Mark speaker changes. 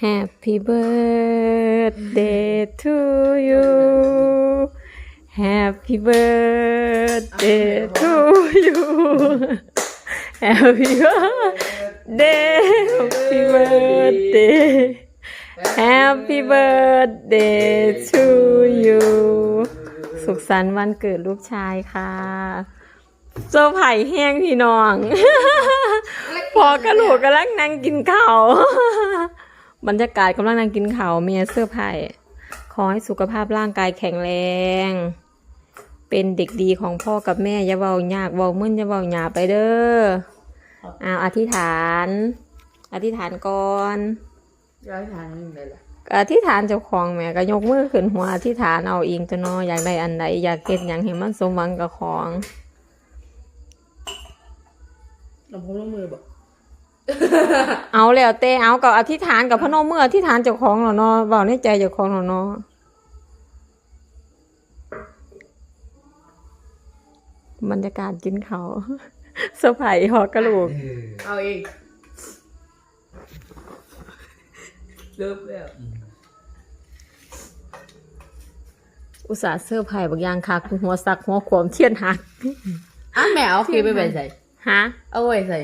Speaker 1: Happy birthday to you Happy birthday to you Happy birthday Happy birthday Happy birthday to you สุขสันต์วันเกิดลูกชายค่ะเซอร์ไผ่แห้งพี่น้อง พอกระโหลกกำลังนั่งกินข้าว บรรยากาศกำลังนั่งกินข้าวเมียเสื้อร์ไผ่ขอให้สุขภาพร่างกายแข็งแรง เป็นเด็กดีของพ่อกับแม่อย่าเบายากเบามึนอย่าเบาหยาไปเด้ออ้าวอธิษฐาน อธิษฐานก่อน
Speaker 2: ย้ายทางนึงได้ละ
Speaker 1: อธิษฐานเจ้าของแม่ก็ยกมือขึ้นหัวอธิษฐานเอาเองตัวเนออยากได้อันใดอยากเก็ดอย่างให้มันสมหวังกับของ
Speaker 2: ลำโพงลงมือบอก
Speaker 1: เอาแล้วแต่เอากับอธิษฐานกับพระนมมืออธิษฐานเจ้าของเหรอเนาะเบาในใจเจ้าของเหรอเนาะบรรยากาศกินเขาวเซอร์ไพรส์หอกระโหลก
Speaker 2: เอาเองเริ่มแล้ว
Speaker 1: อุตส่าห์เซอร์ไพรส์บางอย่างคักหัวสักหัวขวมเทียนหัก
Speaker 2: อะแม่เอาเคไปไปใส่
Speaker 1: ฮะ
Speaker 2: เอาไว้ใส่